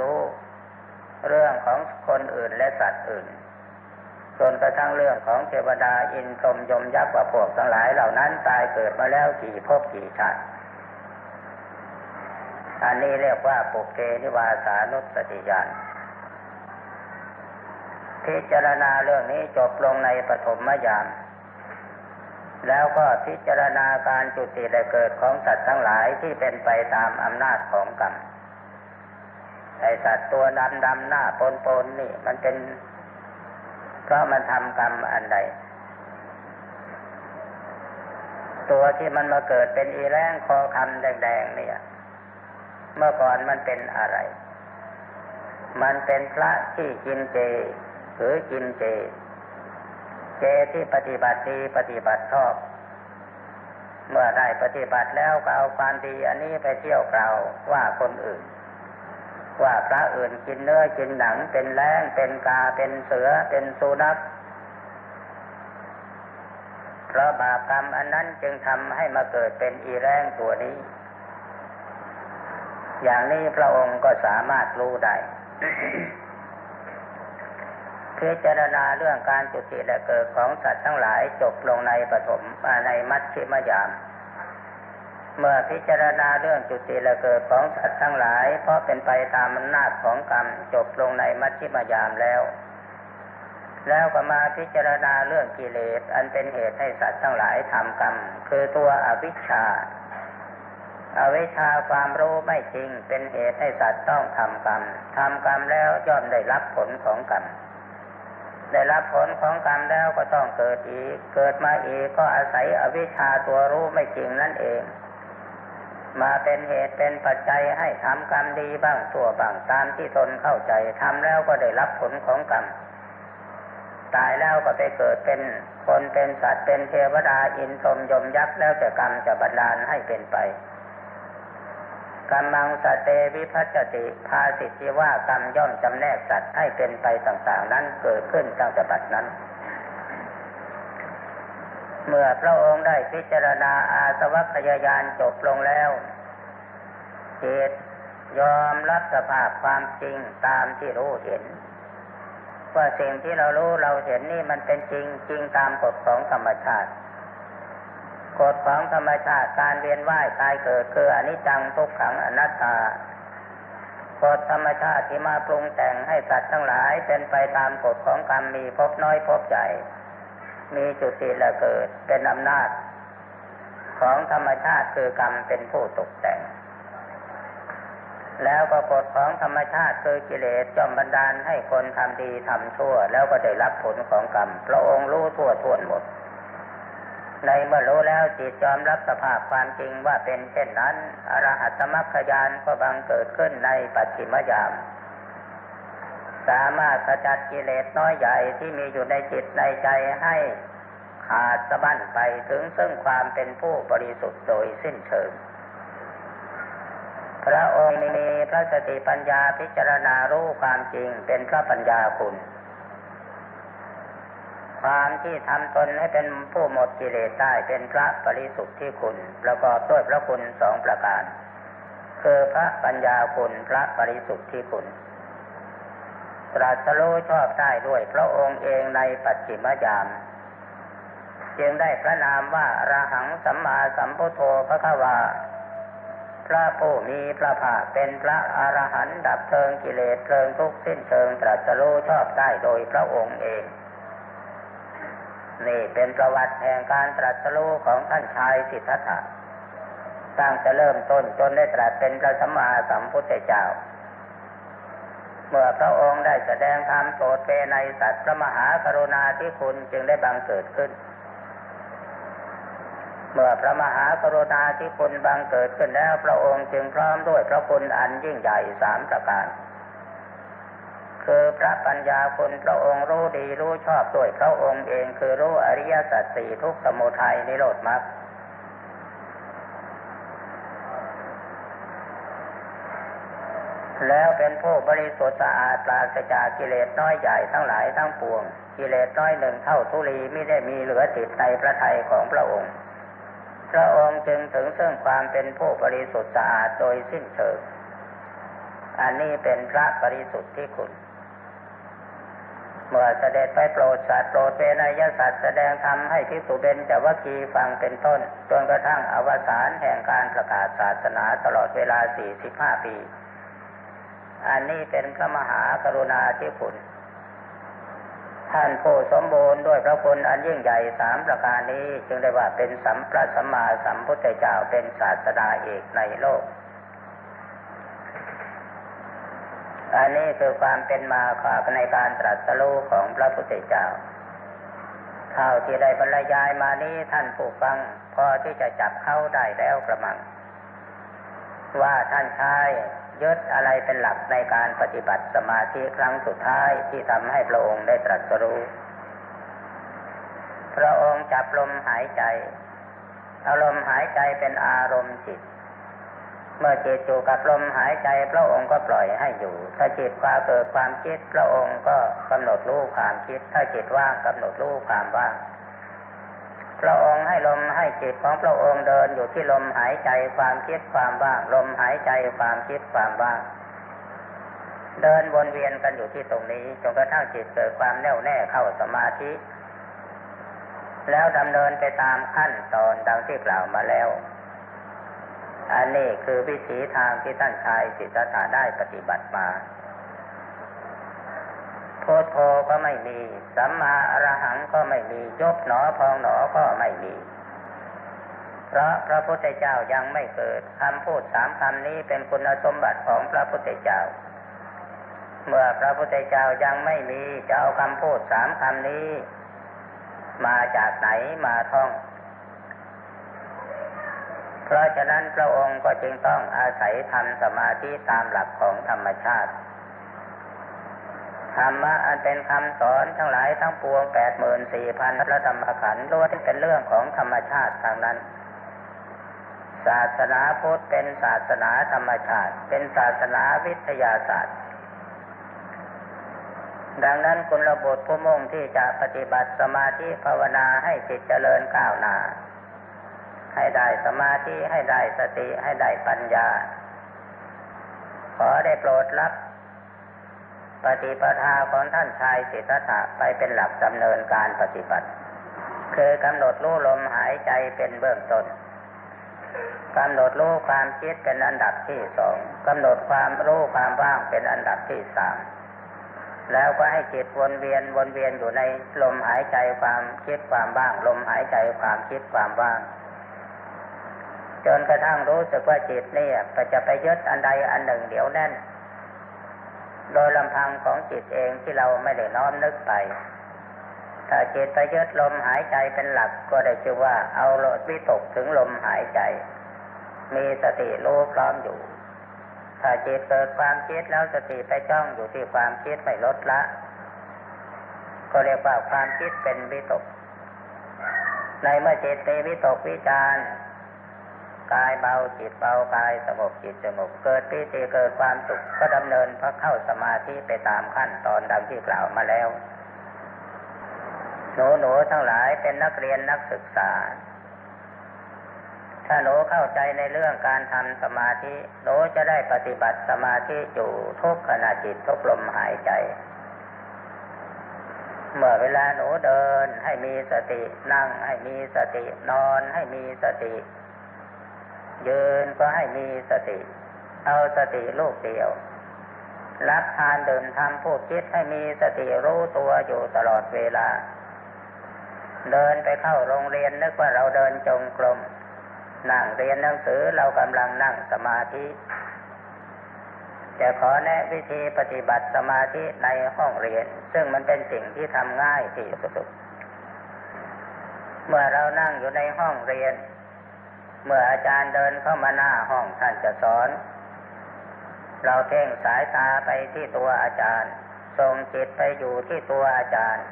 รู้ เรื่องของคนอื่นและสัตว์อื่นจนกระทั่งเรื่องของเทวดาอินทรมยมยักษ์กว่าพวกทั้งหลายเหล่านั้นตายเกิดมาแล้วกี่ภพกี่ชาติอันนี้เรียกว่าปุเกนิวาสานุสติญาณพิจารณาเรื่องนี้จบลงในปฐมยาม แล้วก็พิจารณาการจุติและเกิดของสัตว์ทั้งหลายที่เป็นไปตามอำนาจของกรรม ไอสัตว์ตัวดำดำหน้าปนปนนี่ มันเป็น เพราะมันทำกรรมอันใด ตัวที่มันมาเกิดเป็นอีแรงคอคำแดงๆเนี่ย เมื่อก่อนมันเป็นอะไร มันเป็นพระที่กินเจหรือกินเจ เจที่ปฏิบัติดีปฏิบัติชอบเมื่อได้ปฏิบัติแล้วก็เอาความดีอันนี้ไปเที่ยวกล่าวว่าคนอื่น ว่าพระอื่นกินเนื้อกินหนังเป็นแรงเป็นกาเป็นเสือเป็นสุนัขเพราะบาปกรรมอันนั้นจึงทำให้มาเกิดเป็นอีแรงตัวนี้ อย่างนี้พระองค์ก็สามารถรู้ได้พิจารณาเรื่องการจุติและเกิดของสัตว์ทั้งหลายจบลงในปฐมในมัชชิมยาม เมื่อพิจารณาเรื่องจุติและเกิดของสัตว์ทั้งหลาย เพราะเป็นไปตามอำนาจของกรรมจบลงในมัชฌิมยามแล้ว แล้วก็มาพิจารณาเรื่องกิเลสอันเป็นเหตุให้สัตว์ทั้งหลายทำกรรม คือตัวอวิชชาอาวิชชาความรู้ไม่จริงเป็นเหตุให้สัตว์ต้องทำกรรมทำกรรมแล้วย่อมได้รับผลของกรรมได้รับผลของกรรมแล้วก็ต้องเกิดอีก เกิดมาอีกก็อาศัยอวิชชาตัวรู้ไม่จริงนั่นเอง มาเป็นเหตุเป็นปัจจัยให้ทำกรรมดีบ้างชั่วบ้างตามที่ตนเข้าใจทำแล้วก็ได้รับผลของกรรมตายแล้วก็ไปเกิดเป็นคนเป็นสัตว์เป็นเทวดาอินทรมยมยักษ์แล้วแต่กรรมจะบันดาลให้เป็นไปกรรมังสเตวิพัชติภาสิทิว่ากรรมย่อมจำแนกสัตว์ให้เป็นไปต่างๆ นั้นเกิดขึ้นตั้งแต่บัดนั้น เมื่อพระองค์ได้พิจารณาอาสวัคยายานจบลงแล้วเหตุยอมรับสภาพความจริงตามที่รู้เห็น ว่าสิ่งที่เรารู้เราเห็นนี่มันเป็นจริงจริงตามกฎของธรรมชาติกฎของธรรมชาติการเวียนว่ายตายเกิดคืออนิจจังทุกขังอนัตตากฎธรรมชาติที่มาปรุงแต่งให้สัตว์ทั้งหลายเป็นไปตามกฎของกรรมมีพบน้อยพบใหญ่ มีจุติและเกิดเป็นอำนาจ ของธรรมชาติคือกรรมเป็นผู้ตกแต่ง แล้วก็กฎของธรรมชาติคือกิเลสจอมบันดาลให้คนทำดีทำชั่ว แล้วก็ได้รับผลของกรรมพระองค์รู้ทั่วท่วนหมด ในเมื่อรู้แล้วจิตยอมรับสภาพความจริงว่าเป็นเช่นนั้น อรหัตมรรคยานก็บังเกิดขึ้นในปัจฉิมยาม สามารถขจัดกิเลสน้อยใหญ่ที่มีอยู่ในจิตในใจให้ขาดสะบั้นไปถึงซึ่งความเป็นผู้บริสุทธิ์โดยสิ้นเชิง พระองค์มีพระสติปัญญาพิจารณารู้ความจริงเป็นพระปัญญาคุณ ความที่ทำตนให้เป็นผู้หมดกิเลสได้เป็นพระบริสุทธิ์ที่คุณ ประกอบด้วยพระคุณสองประการ คือพระปัญญาคุณพระบริสุทธิ์ที่คุณ ตรัสรู้ชอบได้ด้วยพระองค์เองในปัจฉิมยาม จึงได้พระนามว่าระหังสัมมาสัมพุทโธพระควาพระผู้มีพระภาคเป็นพระอรหันต์ดับเพลิงกิเลสเพลิงทุกสิ้นเชิงตรัสรู้ชอบได้โดยพระองค์เอง นี่เป็นประวัติแห่งการตรัสรู้ของท่านชายสิทธัตถะตั้งจะเริ่มต้นจนได้ตรัสเป็นพระสัมมาสัมพุทธเจ้า เมื่อพระองค์ได้แสดงธรรมโปรดเปในสัตว์พระมหากรุณาธิคุณจึงได้บังเกิดขึ้น เมื่อพระมหากรุณาธิคุณบังเกิดขึ้นแล้วพระองค์จึงพร้อมด้วยพระคุณอันยิ่งใหญ่สามประการ คือพระปัญญาคุณพระองค์รู้ดีรู้ชอบด้วยพระองค์เองคือรู้อริยสัจสี่ทุกสมุทัยนิโรธมรรค แล้วเป็นผู้บริสุทธิ์สะอาดปราศจากกิเลสน้อยใหญ่ทั้งหลายทั้งปวง กิเลสน้อยหนึ่งเท่าทุลีไม่ได้มีเหลือติดในพระทัยของพระองค์ พระองค์จึงถึงซึ่งความเป็นผู้บริสุทธิ์สะอาดโดยสิ้นเชิง อันนี้เป็นพระบริสุทธิ์ที่คุณ เมื่อเสด็จไปโปรดสัตว์โปรดเวนยสัตว์แสดงธรรมให้ภิกษุเบญจวัคีฟังเป็นต้นจนกระทั่งอวสานแห่งการประกาศศาสนาตลอดเวลา 45 ปี อันนี้เป็นพระมหากรุณาธิคุณ ท่านผู้สมบูรณ์ด้วยพระคุณอันยิ่งใหญ่สามประการนี้ จึงได้ว่าเป็นสัมปราสัมมาสัมพุทธเจ้าเป็นศาสดาเอกในโลก อันนี้คือความเป็นมาควาในการตรัสรู้ของพระพุทธเจ้าข่าวที่ได้บรรยายมานี้ท่านผู้ฟัง พอที่จะจับเข้าได้แล้วกระมัง ว่าท่านชาย ยึดอะไรเป็นหลักในการปฏิบัติสมาธิครั้งสุดท้ายที่ทำให้พระองค์ได้ตรัสรู้ พระองค์จับลมหายใจอารมณ์หายใจเป็นอารมณ์จิต เมื่อจิตอยู่กับลมหายใจพระองค์ก็ปล่อยให้อยู่ ถ้าจิตความเกิดความคิดพระองค์ก็กำหนดรู้ความคิด ถ้าจิตว่างกำหนดรู้ความว่าง พระองค์ให้ลมให้จิตของพระองค์เดินอยู่ที่ลมหายใจความคิดความว่าง ลมหายใจความคิดความว่าง เดินวนเวียนกันอยู่ที่ตรงนี้จนกระทั่งจิตเกิดความแน่วแน่เข้าสมาธิ แล้วดำเนินไปตามขั้นตอนดังที่กล่าวมาแล้ว อันนี้คือวิถีทางที่ท่านชายสิทธัตถะได้ปฏิบัติมา พุทโธก็ไม่มี สัมมาอรหังก็ไม่มียกหนอพองหนอก็ไม่มี เพราะพระพุทธเจ้ายังไม่เกิดคำพูดสามคำนี้เป็นคุณสมบัติของพระพุทธเจ้า เมื่อพระพุทธเจ้ายังไม่มีจะเอาคำพูดสามคำนี้ มาจากไหนมาท่อง เพราะฉะนั้นพระองค์ก็จึงต้องอาศัยทำสมาธิตามหลักของธรรมชาติ ธรรมะอันเป็นคำสอนทั้งหลายทั้งปวงแปดหมื่นสี่พันพระธรรมขันธ์ล้วนเป็นเรื่องของธรรมชาติทางนั้น ศาสนาพุทธเป็นศาสนาธรรมชาติ เป็นศาสนาวิทยาศาสตร์ ดังนั้นคุณระบบผู้มุ่งที่จะปฏิบัติสมาธิภาวนาให้จิตเจริญก้าวหน้า ให้ได้สมาธิให้ได้สติให้ได้ปัญญา ขอได้โปรดรับ ปฏิปทาของท่านชายสิทธัตถะไปเป็นหลักดำเนินการปฏิบัติ คือกำหนดรู้ลมหายใจเป็นเบื้องต้นกำหนดรู้ความคิดเป็นอันดับที่สองกำหนดความรู้ความว่างเป็นอันดับที่สามแล้วก็ให้จิตวนเวียนวนเวียนอยู่ในลมหายใจความคิดความว่าง ลมหายใจความคิดความว่างจนกระทั่งรู้สึกว่าจิตนี่จะไปยึดอันใดอันหนึ่งเดี๋ยวแน่น โดยลำพังของจิตเองที่เราไม่ได้น้อมนึกไป ถ้าจิตไปยึดลมหายใจเป็นหลักก็ได้ชื่อว่าเอาวิตกถึงลมหายใจ มีสติรู้พร้อมอยู่ ถ้าจิตเกิดความคิดแล้วสติไปจ้องอยู่ที่ความคิดไม่ลดละ ก็เรียกว่าความคิดเป็นวิตก ในเมื่อจิตมีวิตกวิจาร กายเบาจิตเบากายสงบจิตสงบเกิดปีติเกิดความสุขก็ดำเนินพระเข้าสมาธิไปตามขั้นตอนดังที่กล่าวมาแล้วหนูหนูทั้งหลายเป็นนักเรียนนักศึกษา ถ้าหนูเข้าใจในเรื่องการทำสมาธิหนูจะได้ปฏิบัติสมาธิอยู่ทุกขณะจิตทุกลมหายใจ เมื่อเวลาหนูเดินให้มีสตินั่งให้มีสตินอนให้มีสติ ยืนก็ให้มีสติ เอาสติลูกเดียว รับทานเดินทำพูดคิดให้มีสติรู้ตัวอยู่ตลอดเวลา เดินไปเข้าโรงเรียนนึกว่าเราเดินจงกรมนั่งเรียนหนังสือเรากำลังนั่งสมาธิจะขอแนะวิธีปฏิบัติสมาธิในห้องเรียน ซึ่งมันเป็นสิ่งที่ทำง่ายที่สุด เมื่อเรานั่งอยู่ในห้องเรียน เมื่ออาจารย์เดินเข้ามาหน้าห้องท่านจะสอน เราเพ่งสายตาไปที่ตัวอาจารย์ส่งจิตไปอยู่ที่ตัวอาจารย์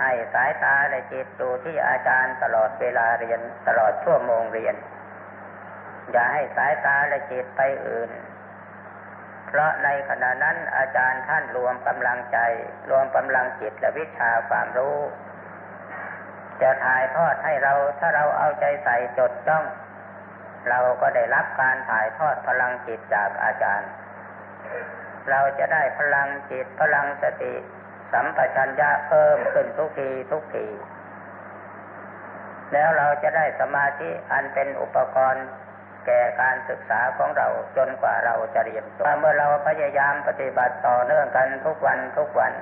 ให้สายตาและจิตอยู่ที่อาจารย์ตลอดเวลาเรียนตลอดชั่วโมงเรียน อย่าให้สายตาและจิตไปอื่น เพราะในขณะนั้นอาจารย์ท่านรวมกำลังใจ รวมกำลังจิตและวิชาความรู้ จะถ่ายทอดให้เราถ้าเราเอาใจใส่จดจ้อง เราก็ได้รับการถ่ายทอดพลังจิตจากอาจารย์ เราจะได้พลังจิตพลังสติ สัมปชัญญะเพิ่มขึ้นทุกทีทุกทีแล้วเราจะได้สมาธิอันเป็นอุปกรณ์แก่การศึกษาของเราจนกว่าเราจะเรียนจบเมื่อเราพยายามปฏิบัติต่อเนื่องกันทุกวันทุกวัน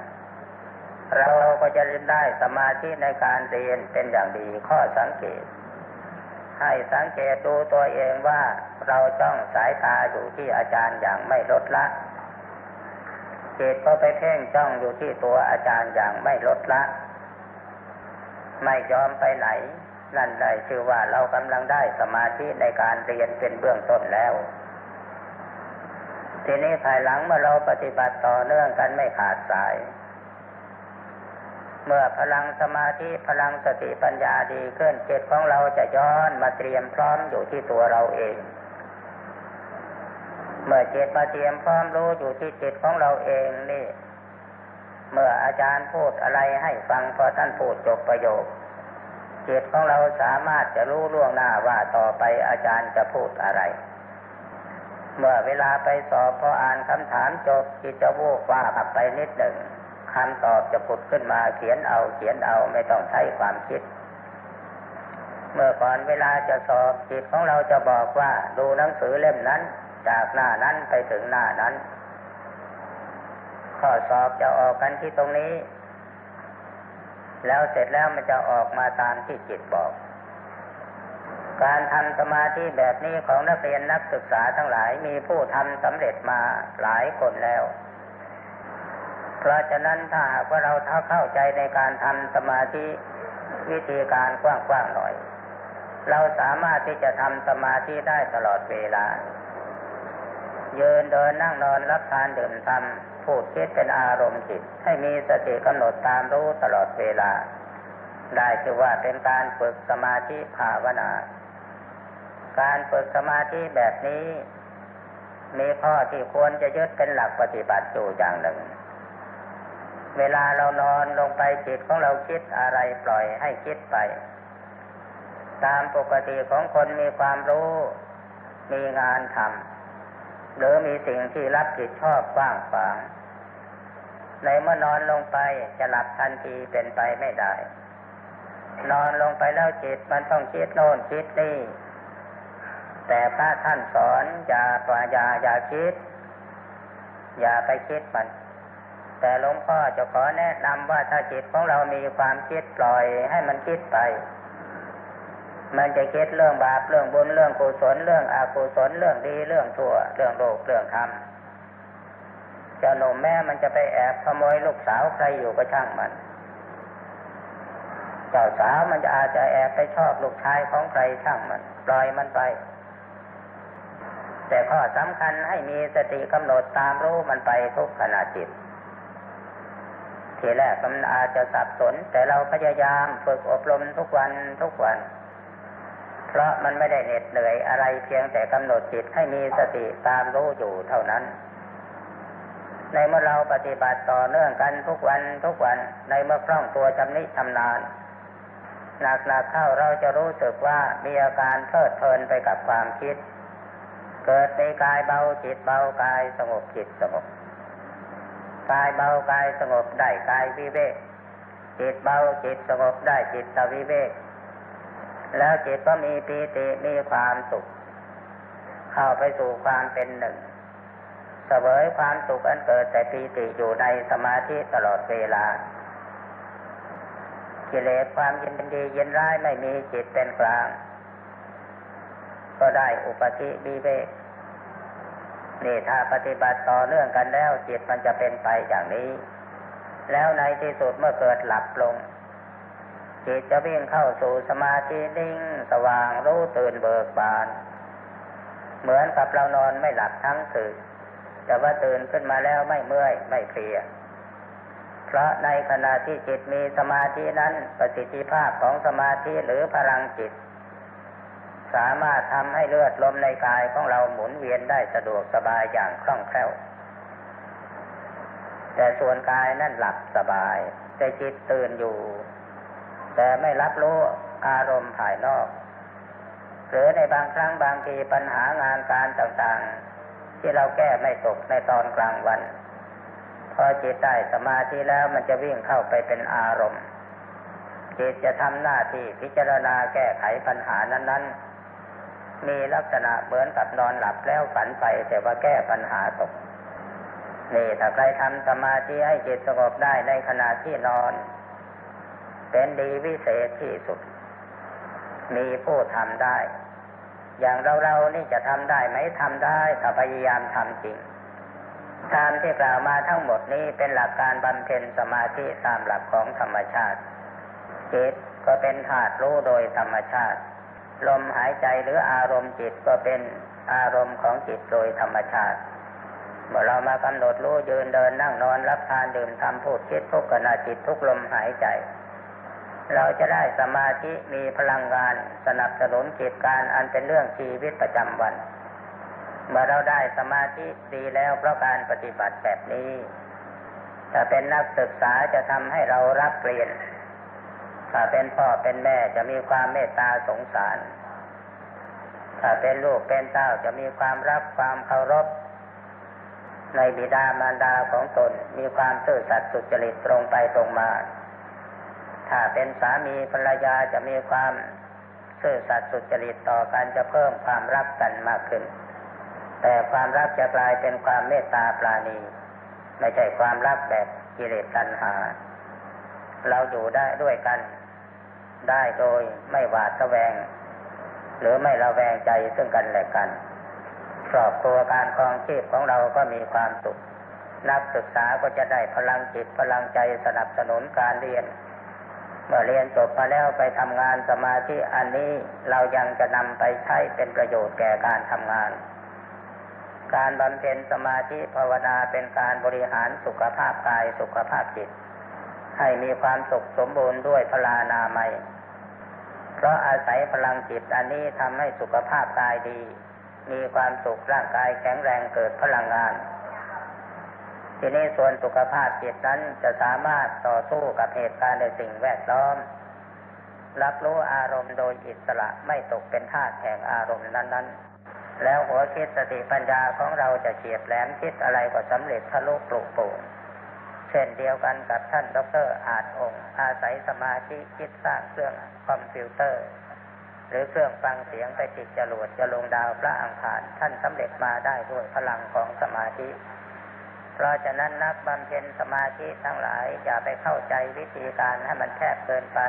เราก็จะเรียนได้สมาธิในการเรียนเป็นอย่างดีข้อสังเกต ให้สังเกตดูตัวเองว่าเราจ้องสายตาอยู่ที่อาจารย์อย่างไม่ลดละจิตก็ไปเพ่งจ้องอยู่ที่ตัวอาจารย์อย่างไม่ลดละ ไม่ยอมไปไหน นั่นได้ชื่อว่าเรากำลังได้สมาธิในการเรียนเป็นเบื้องต้นแล้ว ทีนี้ภายหลังเมื่อเราปฏิบัติต่อเนื่องกันไม่ขาดสาย เมื่อพลังสมาธิพลังสติปัญญาดีขึ้นจิตของเราจะย้อนมาเตรียมพร้อมอยู่ที่ตัวเราเอง เมื่อจิตมาเตรียมพร้อมรู้อยู่ที่จิตของเราเองนี่ เมื่ออาจารย์พูดอะไรให้ฟังพอท่านพูดจบประโยคจิตของเราสามารถจะรู้ล่วงหน้าว่าต่อไปอาจารย์จะพูดอะไร เมื่อเวลาไปสอบพออ่านคำถามจบจิตจะวูบว่าบไปนิดหนึ่ง คำตอบจะผุดขึ้นมาเขียนเอาเขียนเอาไม่ต้องใช้ความคิด เมื่อก่อนเวลาจะสอบจิตของเราจะบอกว่าดูหนังสือเล่มนั้น จากหน้านั้นไปถึงหน้านั้น ข้อสอบจะออกกันที่ตรงนี้ แล้วเสร็จแล้วมันจะออกมาตามที่จิตบอก การทำสมาธิแบบนี้ของนักเรียนนักศึกษาทั้งหลายมีผู้ทำสำเร็จมาหลายคนแล้ว เพราะฉะนั้นถ้าหากว่าเราท้าเข้าใจในการทำสมาธิวิธีการกว้างๆหน่อย เราสามารถที่จะทำสมาธิได้ตลอดเวลา ยืนเดินนั่งนอนรับทานดื่มทำพูดคิดเป็นอารมณ์จิต ให้มีสติกำหนดตามรู้ตลอดเวลา ได้ชื่อว่าเป็นการฝึกสมาธิภาวนา การฝึกสมาธิแบบนี้ มีข้อที่ควรจะยึดเป็นหลักปฏิบัติอยู่อย่างหนึ่ง เวลาเรานอนลงไปจิตของเราคิดอะไรปล่อยให้คิดไป ตามปกติของคนมีความรู้ มีงานทำหรือมีสิ่งที่รับผิดชอบกว้างขวางในเมื่อนอนลงไปจะหลับทันทีเป็นไปไม่ได้ นอนลงไปแล้วจิตมันต้องคิดโน่นคิดนี่ แต่พระท่านสอนอย่าปล่อยอย่าอย่าคิด อย่าไปคิดมัน แต่หลวงพ่อจะขอแนะนำว่าถ้าจิตของเรามีความคิดปล่อยให้มันคิดไป มันจะคิดเรื่องบาปเรื่องบุญเรื่องกุศลเรื่องอกุศลเรื่องดีเรื่องชั่ว เรื่องโลกเรื่องธรรมเจ้าหนุ่มแม่มันจะไปแอบขโมยลูกสาวใครอยู่ก็ช่างมัน เจ้าสาวมันจะอาจจะแอบไปชอบลูกชายของใครช่างมัน ปล่อยมันไปแต่ข้อสำคัญให้มีสติกำหนดตามรู้มันไปทุกขณะจิต ทีแรกมันอาจจะสับสน แต่เราพยายามฝึกอบรมทุกวันทุกวัน เพราะมันไม่ได้เหน็ดเหนื่อยอะไรเพียงแต่กำหนดจิตให้มีสติตามรู้อยู่เท่านั้น ในเมื่อเราปฏิบัติต่อเนื่องกันทุกวันทุกวันในเมื่อคล่องตัวชำนิชำนาญหนักๆเข้าเราจะรู้สึกว่ามีอาการเพลิดเพลินไปกับความคิด เกิดในกายเบาจิตเบากายสงบจิตสงบ กายเบากายสงบได้กายวิเวกจิตเบาจิตสงบได้จิตตวิเวกแล้วจิตก็มีปีติมีความสุข เข้าไปสู่ความเป็นหนึ่งเสวยความสุขอันเกิดแต่ปีติอยู่ในสมาธิตลอดเวลากิเลสความยินดียินร้ายไม่มีจิตเป็นกลาง ก็ได้อุปธิวิเวก นี่ถ้าปฏิบัติต่อเนื่องกันแล้วจิตมันจะเป็นไปอย่างนี้ แล้วในที่สุดเมื่อเกิดหลับลง จิตจะวิ่งเข้าสู่สมาธินิ่งสว่างรู้ตื่นเบิกบาน เหมือนกับเรานอนไม่หลับทั้งคืนแต่ว่าตื่นขึ้นมาแล้วไม่เมื่อยไม่เพลียเพราะในขณะที่จิตมีสมาธินั้นประสิทธิภาพของสมาธิหรือพลังจิต สามารถทำให้เลือดลมในกายของเราหมุนเวียนได้สะดวกสบายอย่างคล่องแคล่ว แต่ส่วนกายนั่นหลับสบาย แต่จิตตื่นอยู่ แต่ไม่รับรู้อารมณ์ภายนอกหรือในบางครั้งบางทีปัญหางานการต่างๆ ที่เราแก้ไม่ตกในตอนกลางวัน พอจิตได้สมาธิแล้วมันจะวิ่งเข้าไปเป็นอารมณ์จิตจะทำหน้าที่พิจารณาแก้ไขปัญหานั้น ๆ มีลักษณะเหมือนกับนอนหลับแล้วฝันไป แต่ว่าแก้ปัญหาตก นี่ถ้าใครทำสมาธิให้จิตสงบได้ในขณะที่นอน เป็นดีวิเศษที่สุด มีผู้ทำได้ อย่างเราเรานี่จะทำได้ไหมทำได้ถ้าพยายามทำจริงทานที่กล่าวมาทั้งหมดนี้เป็นหลักการบำเพ็ญสมาธิตามหลักของธรรมชาติจิตก็เป็นธาตุรู้โดยธรรมชาติ ลมหายใจหรืออารมณ์จิตก็เป็นอารมณ์ของจิตโดยธรรมชาติ เมื่อเรามากำหนดรู้ยืนเดินนั่งนอนรับทานดื่มทำพูดคิดทุกขณะจิตทุกลมหายใจ เราจะได้สมาธิมีพลังงานสนับสนุนจิตการอันเป็นเรื่องชีวิตประจำวัน เมื่อเราได้สมาธิดีแล้วเพราะการปฏิบัติแบบนี้ถ้าเป็นนักศึกษาจะทำให้เรารักเรียน ถ้าเป็นพ่อเป็นแม่จะมีความเมตตาสงสาร ถ้าเป็นลูกเป็นเต้าจะมีความรักความเคารพ ในบิดามารดาของตนมีความซื่อสัตย์สุจริตตรงไปตรงมา ถ้าเป็นสามีภรรยาจะมีความซื่อสัตย์สุจริตต่อกันจะเพิ่มความรักกันมากขึ้น แต่ความรักจะกลายเป็นความเมตตาปราณี ไม่ใช่ความรักแบบกิเลสตัณหา เราอยู่ได้ด้วยกัน ได้โดยไม่หวาดระแวง หรือไม่ระแวงใจซึ่งกันและกันครอบครัวการครองชีพของเราก็มีความสุข นักศึกษาก็จะได้พลังจิตพลังใจสนับสนุนการเรียน เมื่อเรียนจบมาแล้วไปทำงานสมาธิอันนี้เรายังจะนำไปใช้เป็นประโยชน์แก่การทำงาน การบำเพ็ญสมาธิภาวนาเป็นการบริหารสุขภาพกายสุขภาพจิต ให้มีความสุขสมบูรณ์ด้วยพลานามัย เพราะอาศัยพลังจิตอันนี้ทำให้สุขภาพกายดี มีความสุขร่างกายแข็งแรงเกิดพลังงาน ทีนี้ส่วนสุขภาพจิตนั้นจะสามารถต่อสู้กับเหตุการณ์ในสิ่งแวดล้อม รับรู้อารมณ์โดยอิสระไม่ตกเป็นทาสแห่งอารมณ์นั้น ๆแล้วหัวคิดสติปัญญาของเราจะเฉียบแหลมคิดอะไรก็สำเร็จทะลุปลุกโป่ง เช่นเดียวกันกับท่านดรอาจองค์อาศัยสมาธิคิดสร้างเครื่องคอมพิวเตอร์ หรือเครื่องฟังเสียงไปติดจรวดจะลงดาวพระอังคารท่านสำเร็จมาได้ด้วยพลังของสมาธิ เพราะฉะนั้นนักบำเพ็ญสมาธิทั้งหลายอย่าไปเข้าใจวิธีการให้มันแคบเกินไป